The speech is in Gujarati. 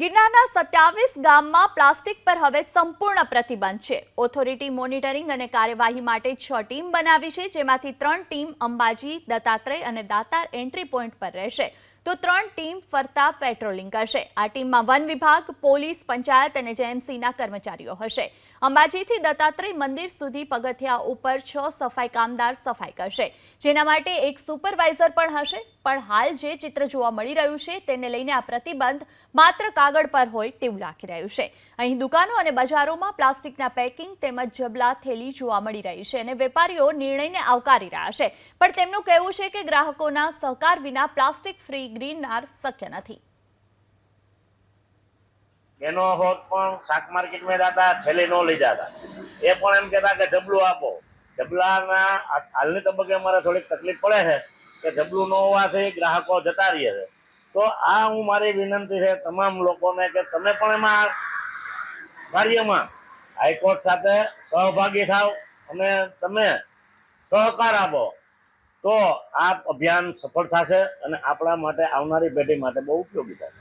ગિરનારના સત્યાવીસ ગામમાં પ્લાસ્ટિક પર હવે સંપૂર્ણ પ્રતિબંધ છે. ઓથોરિટી મોનિટરિંગ અને કાર્યવાહી માટે છ ટીમ બનાવી છે, જેમાંથી ત્રણ ટીમ અંબાજી, દત્તાત્રેય અને દાતાર એન્ટ્રી પોઈન્ટ પર રહેશે. તો ત્રણ ટીમ ફરતા પેટ્રોલિંગ કરશે. આ ટીમમાં વન વિભાગ, પોલીસ, પંચાયત અને જેએમસીના કર્મચારીઓ હશે. અંબાજીથી દત્તાત્રેય મંદિર સુધી પગથિયા ઉપર છ સફાઈ કામદાર સફાઈ કરશે. જેના માટે એક સુપરવાઇઝર પણ હશે. પણ હાલ જે ચિત્ર જોવા મળી રહ્યું છે તેને લઈને આ પ્રતિબંધ માત્ર કાગળ પર હોય તેવું લાગી રહ્યું છે. અહીં દુકાનો અને બજારોમાં પ્લાસ્ટિકના પેકિંગ તેમજ જબલા થેલી જોવા મળી રહી છે અને વેપારીઓ નિર્ણયને આવકારી રહ્યા છે. પણ તેમનું કહેવું છે કે ગ્રાહકોના સહકાર વિના પ્લાસ્ટિક ફ્રી ગ્રીનર શક્ય નથી. એનો હોત પણ શાક માર્કેટમાં જતા છેલ્લે ન લઈ જતા. એ પણ એમ કહેતા કે જબલું આપો. જબલાના હાલની તબક્કે અમારે થોડીક તકલીફ પડે છે કે જબલું ન હોવાથી ગ્રાહકો જતા રહીએ છે. તો આ હું મારી વિનંતી છે તમામ લોકોને કે તમે પણ એમાં કાર્યમાં હાઈકોર્ટ સાથે સહભાગી થાવ અને તમે સહકાર આપો. તો આ અભિયાન સફળ થશે અને આપણા માટે આવનારી પેઢી માટે બહુ ઉપયોગી થશે.